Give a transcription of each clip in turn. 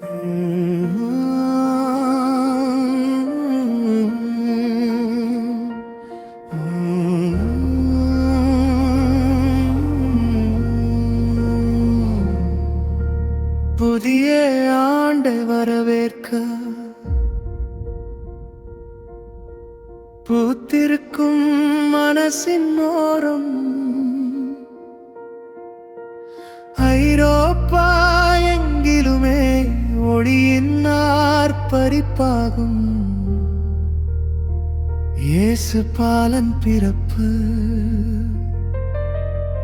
புதிய ஆண்டை வரவேற்க. பூத்திருக்கும் மனசின் மோரம். ஐரோ ஆர்ப்பரிப்பாகும் இயேசு பாலன் பிறப்பு.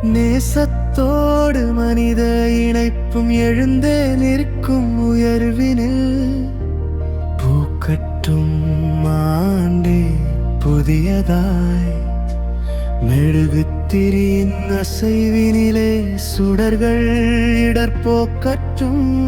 நேசத்தோடு மனித இணைப்பும் எழுந்தே நிற்கும் உயர்வினில். பூக்கட்டும் ஆண்டே புதியதாய். மெழுகு திரியின் அசைவினிலே சுடர்கள் இடர்போக்கற்றும்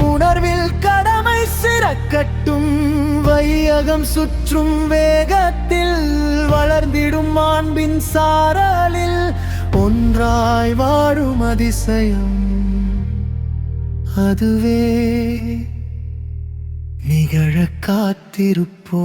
உணர்வில் கடமை சிறக்கட்டும். வையகம் சுற்றும் வேகத்தில் வளர்ந்திடும் மாண்பின் சாரலில் ஒன்றாய் வாழும் அதிசயம். அதுவே நிகழ காத்திருப்போ